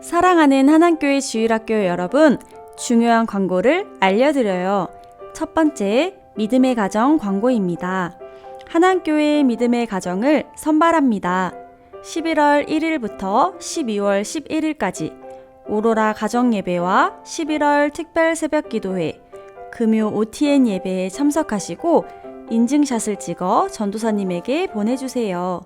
사랑하는 한한교회 주일학교 여러분, 중요한 광고를 알려드려요. 첫 번째, 믿음의 가정 광고입니다. 한한교회 믿음의 가정을 선발합니다. 11월 1일부터 12월 11일까지 오로라 가정 예배와 11월 특별 새벽 기도회, 금요 OTN 예배에 참석하시고 인증샷을 찍어 전도사님에게 보내주세요.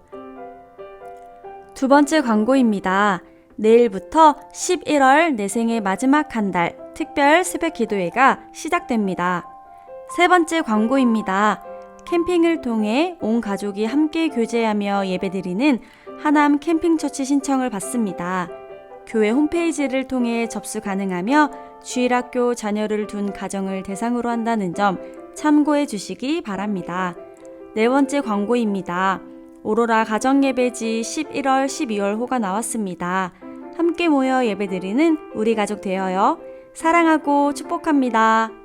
두 번째 광고입니다. 내일부터 11월 내 생의 마지막 한 달 특별 새벽 기도회가 시작됩니다. 세 번째 광고입니다. 캠핑을 통해 온 가족이 함께 교제하며 예배드리는 하남 캠핑처치 신청을 받습니다. 교회 홈페이지를 통해 접수 가능하며 주일학교 자녀를 둔 가정을 대상으로 한다는 점 참고해 주시기 바랍니다. 네 번째 광고입니다. 오로라 가정예배지 11월, 12월 호가 나왔습니다. 함께 모여 예배드리는 우리 가족 되어요. 사랑하고 축복합니다.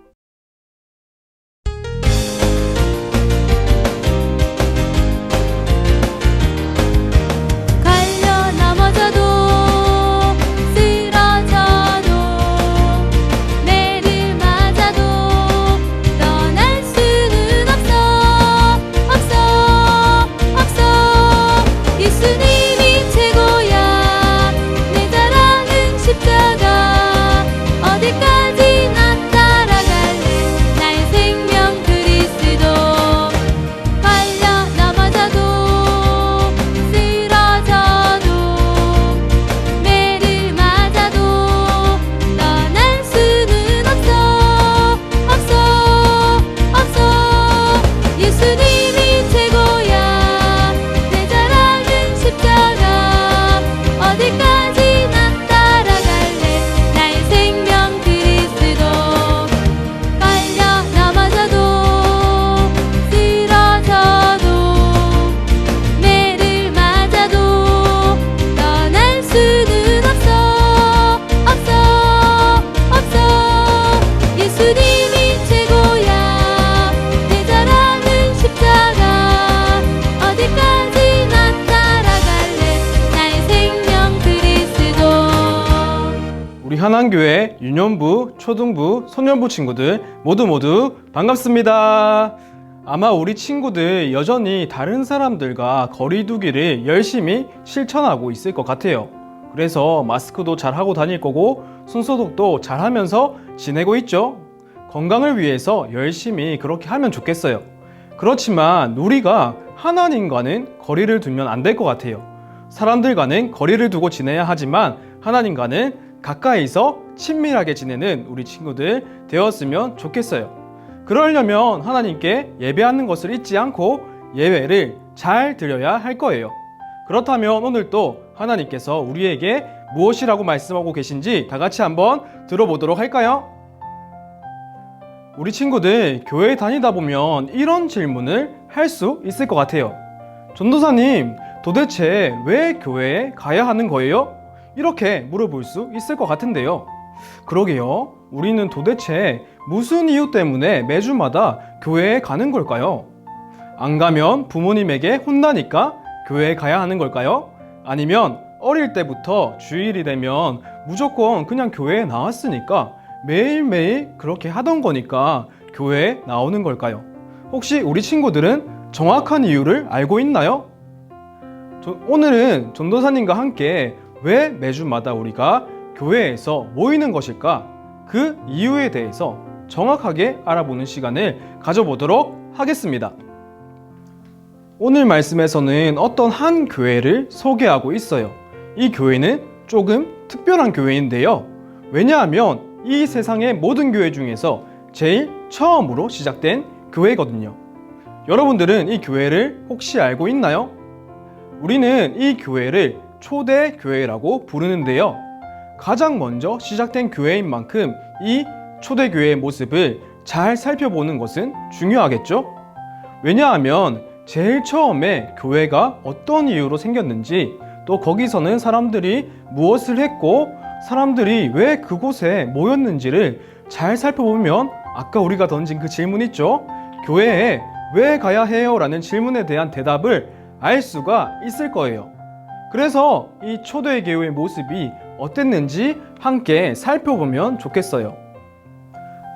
한한교회 유년부, 초등부, 소년부 친구들 모두 모두 반갑습니다. 아마 우리 친구들 여전히 다른 사람들과 거리두기를 열심히 실천하고 있을 것 같아요. 그래서 마스크도 잘 하고 다닐 거고 손소독도 잘 하면서 지내고 있죠. 건강을 위해서 열심히 그렇게 하면 좋겠어요. 그렇지만 우리가 하나님과는 거리를 두면 안 될 것 같아요. 사람들과는 거리를 두고 지내야 하지만 하나님과는 가까이서 친밀하게 지내는 우리 친구들 되었으면 좋겠어요. 그러려면 하나님께 예배하는 것을 잊지 않고 예배를 잘 드려야 할 거예요. 그렇다면 오늘도 하나님께서 우리에게 무엇이라고 말씀하고 계신지 다 같이 한번 들어보도록 할까요? 우리 친구들 교회 다니다 보면 이런 질문을 할 수 있을 것 같아요. 전도사님, 도대체 왜 교회에 가야 하는 거예요? 이렇게 물어볼 수 있을 것 같은데요. 그러게요. 우리는 도대체 무슨 이유 때문에 매주마다 교회에 가는 걸까요? 안 가면 부모님에게 혼나니까 교회에 가야 하는 걸까요? 아니면 어릴 때부터 주일이 되면 무조건 그냥 교회에 나왔으니까 매일매일 그렇게 하던 거니까 교회에 나오는 걸까요? 혹시 우리 친구들은 정확한 이유를 알고 있나요? 저- 오늘은 전도사님과 함께 왜 매주마다 우리가 교회에서 모이는 것일까? 그 이유에 대해서 정확하게 알아보는 시간을 가져보도록 하겠습니다. 오늘 말씀에서는 어떤 한 교회를 소개하고 있어요. 이 교회는 조금 특별한 교회인데요. 왜냐하면 이 세상의 모든 교회 중에서 제일 처음으로 시작된 교회거든요. 여러분들은 이 교회를 혹시 알고 있나요? 우리는 이 교회를 초대 교회라고 부르는데요. 가장 먼저 시작된 교회인 만큼 이 초대 교회의 모습을 잘 살펴보는 것은 중요하겠죠? 왜냐하면 제일 처음에 교회가 어떤 이유로 생겼는지 또 거기서는 사람들이 무엇을 했고 사람들이 왜 그곳에 모였는지를 잘 살펴보면 아까 우리가 던진 그 질문 있죠? 교회에 왜 가야 해요? 라는 질문에 대한 대답을 알 수가 있을 거예요. 그래서 이 초대 교회의 모습이 어땠는지 함께 살펴보면 좋겠어요.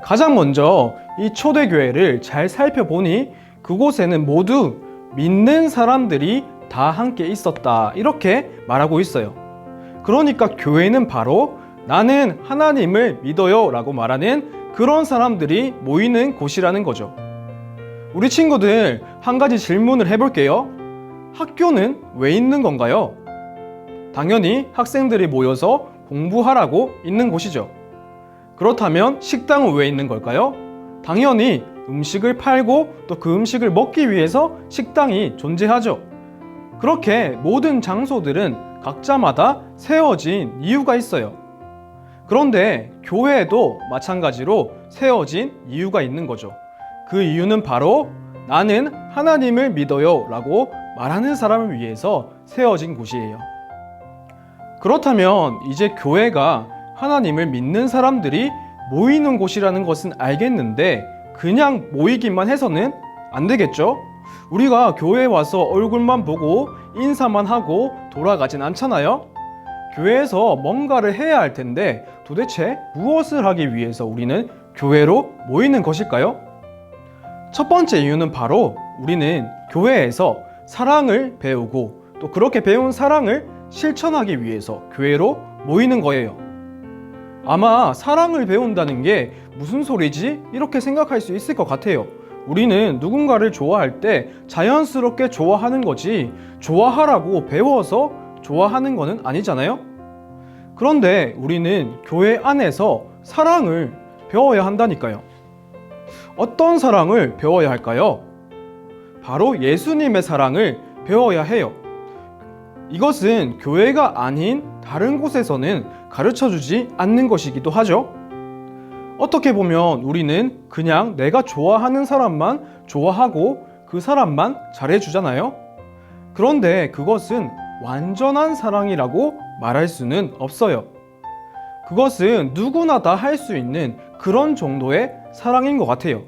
가장 먼저 이 초대 교회를 잘 살펴보니 그곳에는 모두 믿는 사람들이 다 함께 있었다. 이렇게 말하고 있어요. 그러니까 교회는 바로 나는 하나님을 믿어요 라고 말하는 그런 사람들이 모이는 곳이라는 거죠. 우리 친구들 한 가지 질문을 해볼게요. 학교는 왜 있는 건가요? 당연히 학생들이 모여서 공부하라고 있는 곳이죠. 그렇다면 식당은 왜 있는 걸까요? 당연히 음식을 팔고 또 그 음식을 먹기 위해서 식당이 존재하죠. 그렇게 모든 장소들은 각자마다 세워진 이유가 있어요. 그런데 교회에도 마찬가지로 세워진 이유가 있는 거죠. 그 이유는 바로 나는 하나님을 믿어요 라고 말하는 사람을 위해서 세워진 곳이에요. 그렇다면 이제 교회가 하나님을 믿는 사람들이 모이는 곳이라는 것은 알겠는데 그냥 모이기만 해서는 안 되겠죠? 우리가 교회에 와서 얼굴만 보고 인사만 하고 돌아가진 않잖아요? 교회에서 뭔가를 해야 할 텐데 도대체 무엇을 하기 위해서 우리는 교회로 모이는 것일까요? 첫 번째 이유는 바로 우리는 교회에서 사랑을 배우고 또 그렇게 배운 사랑을 실천하기 위해서 교회로 모이는 거예요. 아마 사랑을 배운다는 게 무슨 소리지? 이렇게 생각할 수 있을 것 같아요. 우리는 누군가를 좋아할 때 자연스럽게 좋아하는 거지 좋아하라고 배워서 좋아하는 거는 아니잖아요? 그런데 우리는 교회 안에서 사랑을 배워야 한다니까요. 어떤 사랑을 배워야 할까요? 바로 예수님의 사랑을 배워야 해요. 이것은 교회가 아닌 다른 곳에서는 가르쳐 주지 않는 것이기도 하죠. 어떻게 보면 우리는 그냥 내가 좋아하는 사람만 좋아하고 그 사람만 잘해주잖아요. 그런데 그것은 완전한 사랑이라고 말할 수는 없어요. 그것은 누구나 다 할 수 있는 그런 정도의 사랑인 것 같아요.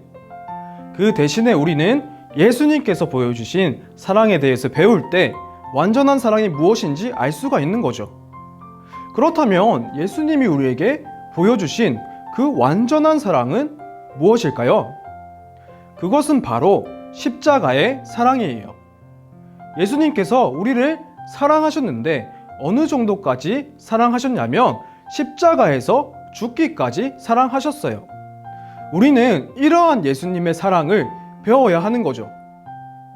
그 대신에 우리는 예수님께서 보여주신 사랑에 대해서 배울 때 완전한 사랑이 무엇인지 알 수가 있는 거죠. 그렇다면 예수님이 우리에게 보여주신 그 완전한 사랑은 무엇일까요? 그것은 바로 십자가의 사랑이에요. 예수님께서 우리를 사랑하셨는데 어느 정도까지 사랑하셨냐면 십자가에서 죽기까지 사랑하셨어요. 우리는 이러한 예수님의 사랑을 배워야 하는 거죠.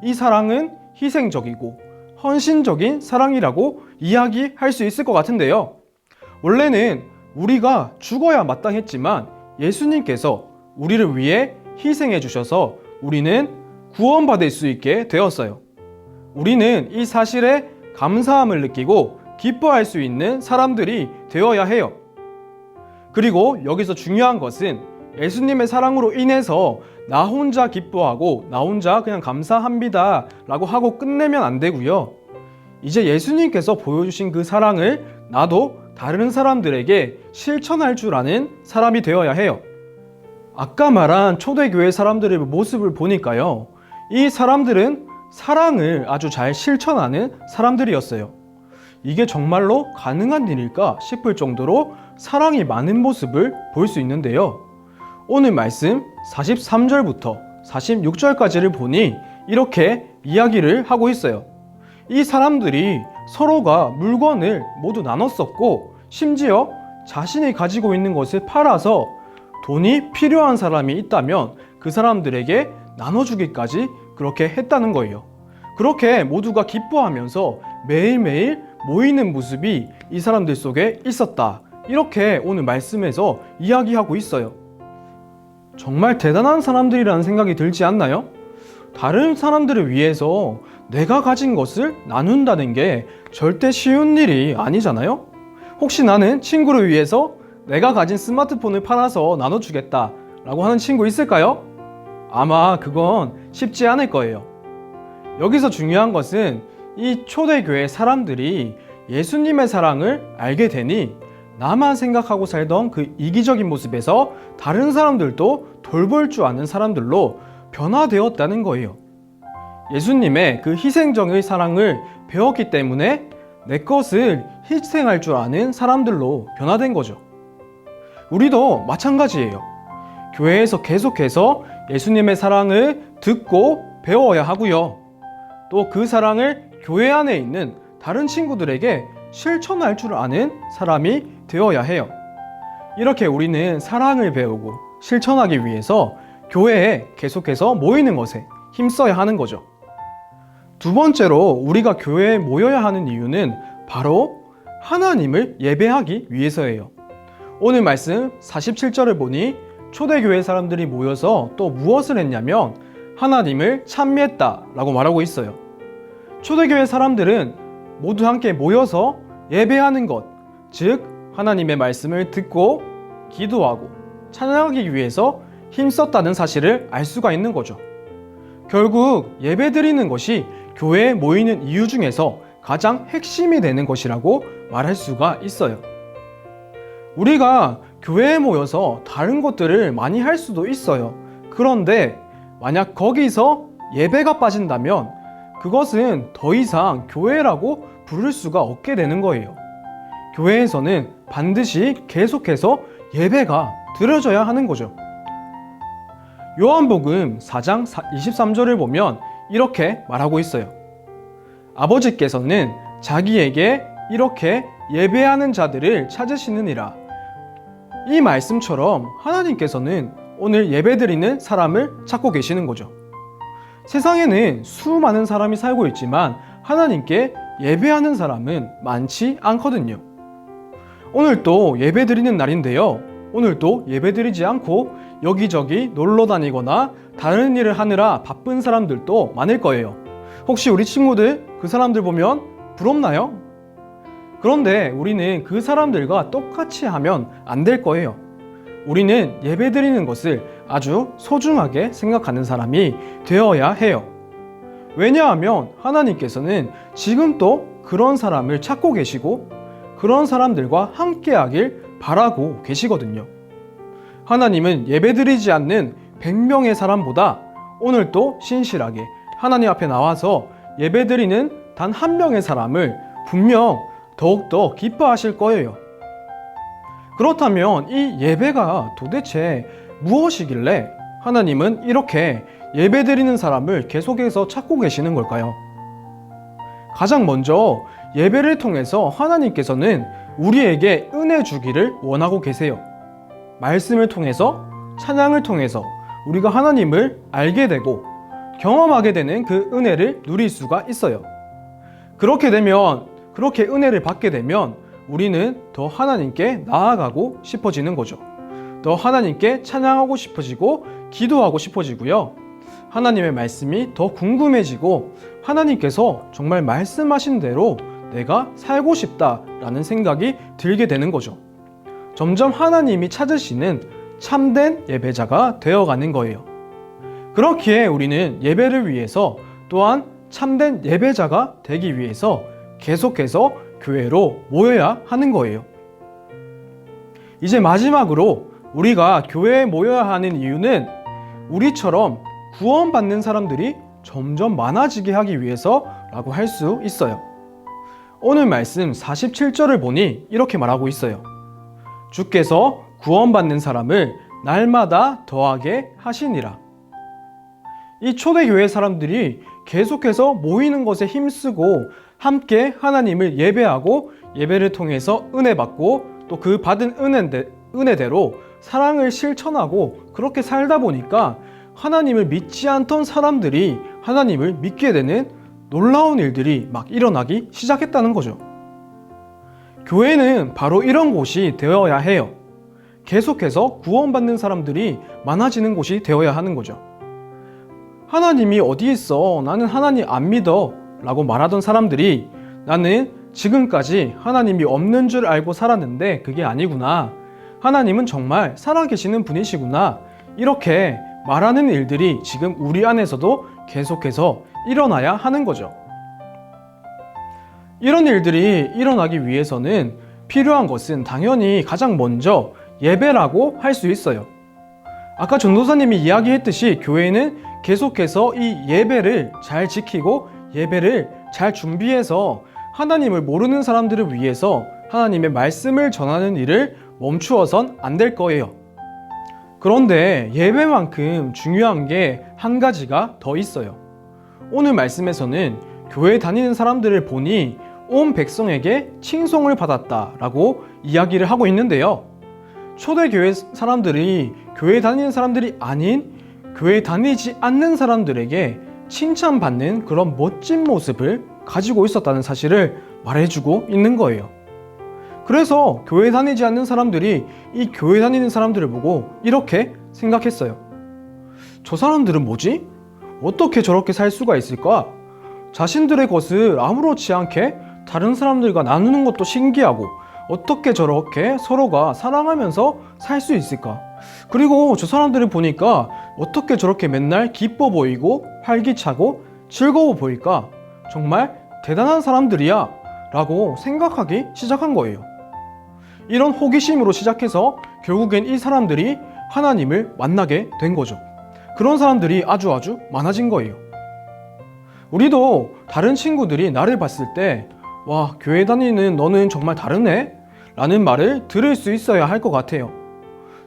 이 사랑은 희생적이고 헌신적인 사랑이라고 이야기할 수 있을 것 같은데요. 원래는 우리가 죽어야 마땅했지만 예수님께서 우리를 위해 희생해 주셔서 우리는 구원받을 수 있게 되었어요. 우리는 이 사실에 감사함을 느끼고 기뻐할 수 있는 사람들이 되어야 해요. 그리고 여기서 중요한 것은 예수님의 사랑으로 인해서 나 혼자 기뻐하고 나 혼자 그냥 감사합니다 라고 하고 끝내면 안 되고요. 이제 예수님께서 보여주신 그 사랑을 나도 다른 사람들에게 실천할 줄 아는 사람이 되어야 해요. 아까 말한 초대교회 사람들의 모습을 보니까요. 이 사람들은 사랑을 아주 잘 실천하는 사람들이었어요. 이게 정말로 가능한 일일까 싶을 정도로 사랑이 많은 모습을 볼 수 있는데요. 오늘 말씀 43절부터 46절까지를 보니 이렇게 이야기를 하고 있어요. 이 사람들이 서로가 물건을 모두 나눴었고 심지어 자신이 가지고 있는 것을 팔아서 돈이 필요한 사람이 있다면 그 사람들에게 나눠주기까지 그렇게 했다는 거예요. 그렇게 모두가 기뻐하면서 매일매일 모이는 모습이 이 사람들 속에 있었다. 이렇게 오늘 말씀에서 이야기하고 있어요. 정말 대단한 사람들이라는 생각이 들지 않나요? 다른 사람들을 위해서 내가 가진 것을 나눈다는 게 절대 쉬운 일이 아니잖아요? 혹시 나는 친구를 위해서 내가 가진 스마트폰을 팔아서 나눠주겠다 라고 하는 친구 있을까요? 아마 그건 쉽지 않을 거예요. 여기서 중요한 것은 이 초대교회 사람들이 예수님의 사랑을 알게 되니 나만 생각하고 살던 그 이기적인 모습에서 다른 사람들도 돌볼 줄 아는 사람들로 변화되었다는 거예요. 예수님의 그 희생적인 사랑을 배웠기 때문에 내 것을 희생할 줄 아는 사람들로 변화된 거죠. 우리도 마찬가지예요. 교회에서 계속해서 예수님의 사랑을 듣고 배워야 하고요. 또 그 사랑을 교회 안에 있는 다른 친구들에게 실천할 줄 아는 사람이 되어야 해요. 이렇게 우리는 사랑을 배우고 실천하기 위해서 교회에 계속해서 모이는 것에 힘써야 하는 거죠. 두 번째로 우리가 교회에 모여야 하는 이유는 바로 하나님을 예배하기 위해서예요. 오늘 말씀 47절을 보니 초대교회 사람들이 모여서 또 무엇을 했냐면 하나님을 찬미했다 라고 말하고 있어요. 초대교회 사람들은 모두 함께 모여서 예배하는 것, 즉 하나님의 말씀을 듣고 기도하고 찬양하기 위해서 힘썼다는 사실을 알 수가 있는 거죠. 결국 예배 드리는 것이 교회에 모이는 이유 중에서 가장 핵심이 되는 것이라고 말할 수가 있어요. 우리가 교회에 모여서 다른 것들을 많이 할 수도 있어요. 그런데 만약 거기서 예배가 빠진다면 그것은 더 이상 교회라고 부를 수가 없게 되는 거예요. 교회에서는 반드시 계속해서 예배가 드려져야 하는 거죠. 요한복음 4장 23절을 보면 이렇게 말하고 있어요. 아버지께서는 자기에게 이렇게 예배하는 자들을 찾으시느니라. 이 말씀처럼 하나님께서는 오늘 예배드리는 사람을 찾고 계시는 거죠. 세상에는 수많은 사람이 살고 있지만 하나님께 예배하는 사람은 많지 않거든요. 오늘 또 예배 드리는 날인데요. 오늘 또 예배 드리지 않고 여기저기 놀러 다니거나 다른 일을 하느라 바쁜 사람들도 많을 거예요. 혹시 우리 친구들 그 사람들 보면 부럽나요? 그런데 우리는 그 사람들과 똑같이 하면 안 될 거예요. 우리는 예배 드리는 것을 아주 소중하게 생각하는 사람이 되어야 해요. 왜냐하면 하나님께서는 지금도 그런 사람을 찾고 계시고 그런 사람들과 함께 하길 바라고 계시거든요. 하나님은 예배 드리지 않는 100명의 사람보다 오늘도 신실하게 하나님 앞에 나와서 예배 드리는 단 한 명의 사람을 분명 더욱더 기뻐하실 거예요. 그렇다면 이 예배가 도대체 무엇이길래 하나님은 이렇게 예배 드리는 사람을 계속해서 찾고 계시는 걸까요? 가장 먼저 예배를 통해서 하나님께서는 우리에게 은혜 주기를 원하고 계세요. 말씀을 통해서 찬양을 통해서 우리가 하나님을 알게 되고 경험하게 되는 그 은혜를 누릴 수가 있어요. 그렇게 되면 그렇게 은혜를 받게 되면 우리는 더 하나님께 나아가고 싶어지는 거죠. 더 하나님께 찬양하고 싶어지고 기도하고 싶어지고요. 하나님의 말씀이 더 궁금해지고 하나님께서 정말 말씀하신 대로 내가 살고 싶다라는 생각이 들게 되는 거죠. 점점 하나님이 찾으시는 참된 예배자가 되어가는 거예요. 그렇기에 우리는 예배를 위해서 또한 참된 예배자가 되기 위해서 계속해서 교회로 모여야 하는 거예요. 이제 마지막으로 우리가 교회에 모여야 하는 이유는 우리처럼 구원받는 사람들이 점점 많아지게 하기 위해서라고 할 수 있어요. 오늘 말씀 47절을 보니 이렇게 말하고 있어요. 주께서 구원받는 사람을 날마다 더하게 하시니라. 이 초대교회 사람들이 계속해서 모이는 것에 힘쓰고 함께 하나님을 예배하고 예배를 통해서 은혜 받고 또 그 받은 은혜대, 은혜대로 사랑을 실천하고 그렇게 살다 보니까 하나님을 믿지 않던 사람들이 하나님을 믿게 되는 놀라운 일들이 막 일어나기 시작했다는 거죠. 교회는 바로 이런 곳이 되어야 해요. 계속해서 구원받는 사람들이 많아지는 곳이 되어야 하는 거죠. 하나님이 어디 있어? 나는 하나님 안 믿어. 라고 말하던 사람들이 나는 지금까지 하나님이 없는 줄 알고 살았는데 그게 아니구나. 하나님은 정말 살아계시는 분이시구나. 이렇게 말하는 일들이 지금 우리 안에서도 계속해서 일어나야 하는 거죠. 이런 일들이 일어나기 위해서는 필요한 것은 당연히 가장 먼저 예배라고 할 수 있어요. 아까 전도사님이 이야기했듯이 교회는 계속해서 이 예배를 잘 지키고 예배를 잘 준비해서 하나님을 모르는 사람들을 위해서 하나님의 말씀을 전하는 일을 멈추어선 안 될 거예요. 그런데 예배만큼 중요한 게 한 가지가 더 있어요. 오늘 말씀에서는 교회 다니는 사람들을 보니 온 백성에게 칭송을 받았다라고 이야기를 하고 있는데요. 초대교회 사람들이 교회 다니는 사람들이 아닌 교회 다니지 않는 사람들에게 칭찬받는 그런 멋진 모습을 가지고 있었다는 사실을 말해주고 있는 거예요. 그래서 교회 다니지 않는 사람들이 이 교회 다니는 사람들을 보고 이렇게 생각했어요. 저 사람들은 뭐지? 어떻게 저렇게 살 수가 있을까? 자신들의 것을 아무렇지 않게 다른 사람들과 나누는 것도 신기하고 어떻게 저렇게 서로가 사랑하면서 살 수 있을까? 그리고 저 사람들을 보니까 어떻게 저렇게 맨날 기뻐 보이고 활기차고 즐거워 보일까? 정말 대단한 사람들이야 라고 생각하기 시작한 거예요. 이런 호기심으로 시작해서 결국엔 이 사람들이 하나님을 만나게 된 거죠. 그런 사람들이 아주 아주 많아진 거예요. 우리도 다른 친구들이 나를 봤을 때, 와, 교회 다니는 너는 정말 다르네? 라는 말을 들을 수 있어야 할 것 같아요.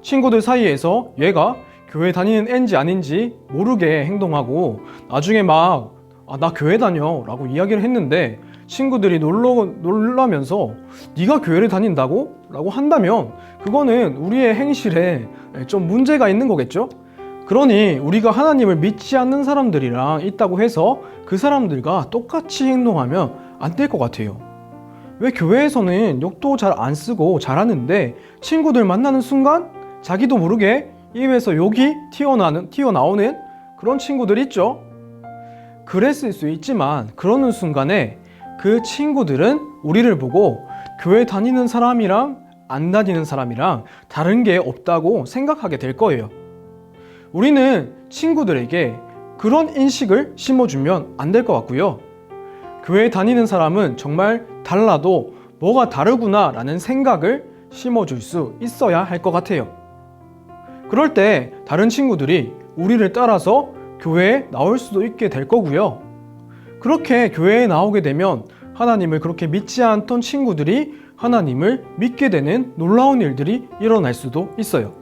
친구들 사이에서 얘가 교회 다니는 애인지 아닌지 모르게 행동하고 나중에 막, 아, 나 교회 다녀 라고 이야기를 했는데 친구들이 놀러, 놀라면서 네가 교회를 다닌다고? 라고 한다면 그거는 우리의 행실에 좀 문제가 있는 거겠죠? 그러니 우리가 하나님을 믿지 않는 사람들이랑 있다고 해서 그 사람들과 똑같이 행동하면 안 될 것 같아요. 왜 교회에서는 욕도 잘 안 쓰고 잘하는데 친구들 만나는 순간 자기도 모르게 입에서 욕이 튀어나오는, 튀어나오는 그런 친구들 있죠? 그랬을 수 있지만 그러는 순간에 그 친구들은 우리를 보고 교회 다니는 사람이랑 안 다니는 사람이랑 다른 게 없다고 생각하게 될 거예요. 우리는 친구들에게 그런 인식을 심어주면 안 될 것 같고요. 교회 다니는 사람은 정말 달라도 뭐가 다르구나 라는 생각을 심어줄 수 있어야 할 것 같아요. 그럴 때 다른 친구들이 우리를 따라서 교회에 나올 수도 있게 될 거고요. 그렇게 교회에 나오게 되면 하나님을 그렇게 믿지 않던 친구들이 하나님을 믿게 되는 놀라운 일들이 일어날 수도 있어요.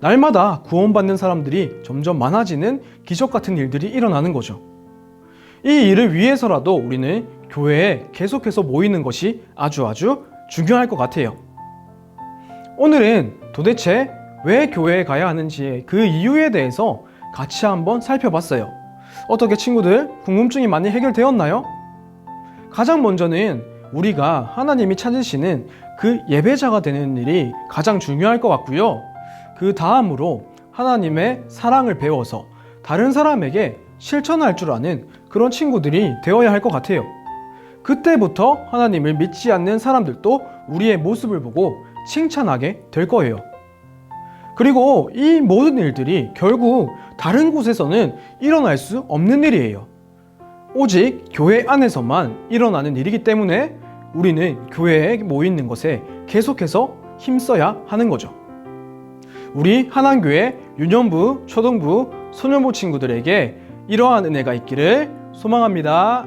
날마다 구원받는 사람들이 점점 많아지는 기적 같은 일들이 일어나는 거죠. 이 일을 위해서라도 우리는 교회에 계속해서 모이는 것이 아주 아주 중요할 것 같아요. 오늘은 도대체 왜 교회에 가야 하는지 그 이유에 대해서 같이 한번 살펴봤어요. 어떻게 친구들 궁금증이 많이 해결되었나요? 가장 먼저는 우리가 하나님이 찾으시는 그 예배자가 되는 일이 가장 중요할 것 같고요. 그 다음으로 하나님의 사랑을 배워서 다른 사람에게 실천할 줄 아는 그런 친구들이 되어야 할 것 같아요. 그때부터 하나님을 믿지 않는 사람들도 우리의 모습을 보고 칭찬하게 될 거예요. 그리고 이 모든 일들이 결국 다른 곳에서는 일어날 수 없는 일이에요. 오직 교회 안에서만 일어나는 일이기 때문에 우리는 교회에 모이는 것에 계속해서 힘써야 하는 거죠. 우리 한안교회 유년부, 초등부, 소년부 친구들에게 이러한 은혜가 있기를 소망합니다.